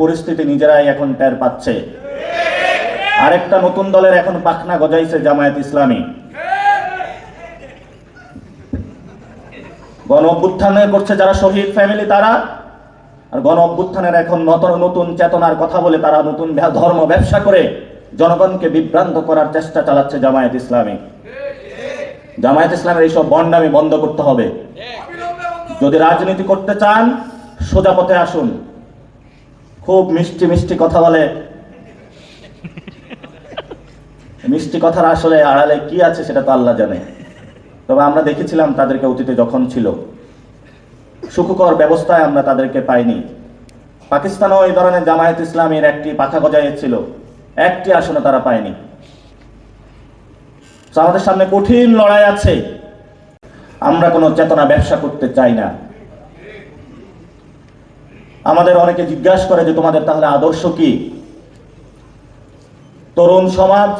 পরিস্থিতি নিজেরাই এখন টের পাচ্ছে। আরেকটা নতুন দলের এখন পাখনা গজাইছে জামায়াত ইসলামী। গণ অভ্যুত্থানে করছে যারা শহীদ ফ্যামিলি তারা, আর গণ অভ্যুত্থানের এখন নতুন নতুন চেতনার কথা বলে তারা নতুন ধর্ম ব্যবসা করে জনগণকে বিভ্রান্ত করার চেষ্টা চালাচ্ছে জামায়াত ইসলামী। জামায়াত ইসলামের এইসব বন্ডামি বন্ধ করতে হবে। যদি রাজনীতি করতে চান, সোজা পথে আসুন। খুব মিষ্টি মিষ্টি কথা বলে। মিষ্টি কথার আসলে আড়ালে কি আছে সেটা তো আল্লাহ জানে। তবে আমরা দেখেছিলাম তাদেরকে অতীতে যখন ছিল, সুখকর ব্যবস্থায় আমরা তাদেরকে পাইনি। পাকিস্তানও এই ধরনের জামায়াত ইসলামের একটি পাখা গজাইয়েছিল একটি আসনে তারা পায়নি। আমাদের সামনে কঠিন লড়াই আছে। আমরা কোনো চেতনা ব্যবসা করতে চাই না। আমাদের অনেকে জিজ্ঞাসা করে যে তোমাদের তাহলে আদর্শ কি? তরুণ সমাজ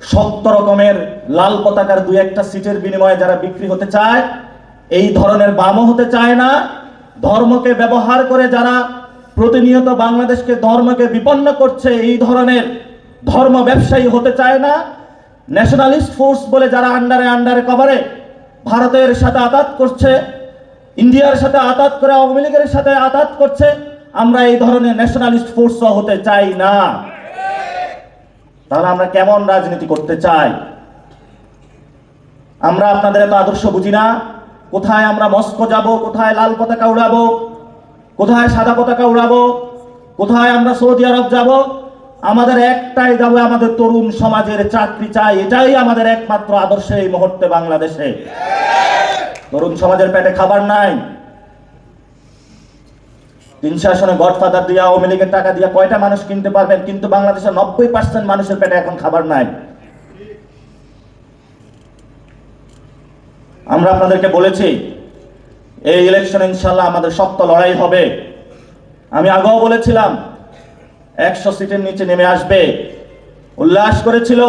শক্ত রকমের লাল পতাকার দুই একটা সিটের বিনিময়ে যারা বিক্রি হতে চায়, এই ধরনের বামও হতে চায় না। ধর্মকে ব্যবহার করে যারা প্রতিনিয়ত বাংলাদেশকে ধর্মকে বিপন্ন করছে, এই ধরনের ধর্ম ব্যবসায়ী হতে চায় না। ন্যাশনালিস্ট ফোর্স বলে যারা আন্ডারে আন্ডারে কভারে ভারতের সাথে আতাত করছে ইন্ডিয়ার সাথে আতাত করে, আওয়ামী লীগের সাথে আতাত করছে, আমরা এই ধরনের ন্যাশনালিস্ট ফোর্স হতে চাই না। তাহলে আমরা কেমন রাজনীতি করতে চাই? আমরা আপনাদের এত আদর্শ বুঝি না। কোথায় আমরা মস্কো যাব, কোথায় লাল পতাকা উড়াবো, কোথায় সাদা পতাকা উড়াবো, কোথায় আমরা সৌদি আরব যাব? আমাদের একটাই যাব, আমাদের তরুণ সমাজের চাকরি চাই, এটাই আমাদের একমাত্র আদর্শ এই মুহূর্তে বাংলাদেশে। তরুণ সমাজের পেটে খাবার নাই। তিনশো আসনে গডফাদার দিয়ে, আওয়ামী লীগের টাকা দিয়ে কয়টা মানুষ কিনতে পারবেন? কিন্তু বাংলাদেশের নব্বই পার্সেন্ট মানুষের পেটে এখন খাবার নাই। আমরা আপনাদেরকে বলেছি, এই ইলেকশন ইনশাল্লাহ আমাদের শক্ত লড়াই হবে। আমি আগেও বলেছিলাম, একশো সিটের নিচে নেমে আসবে। উল্লাস করেছিল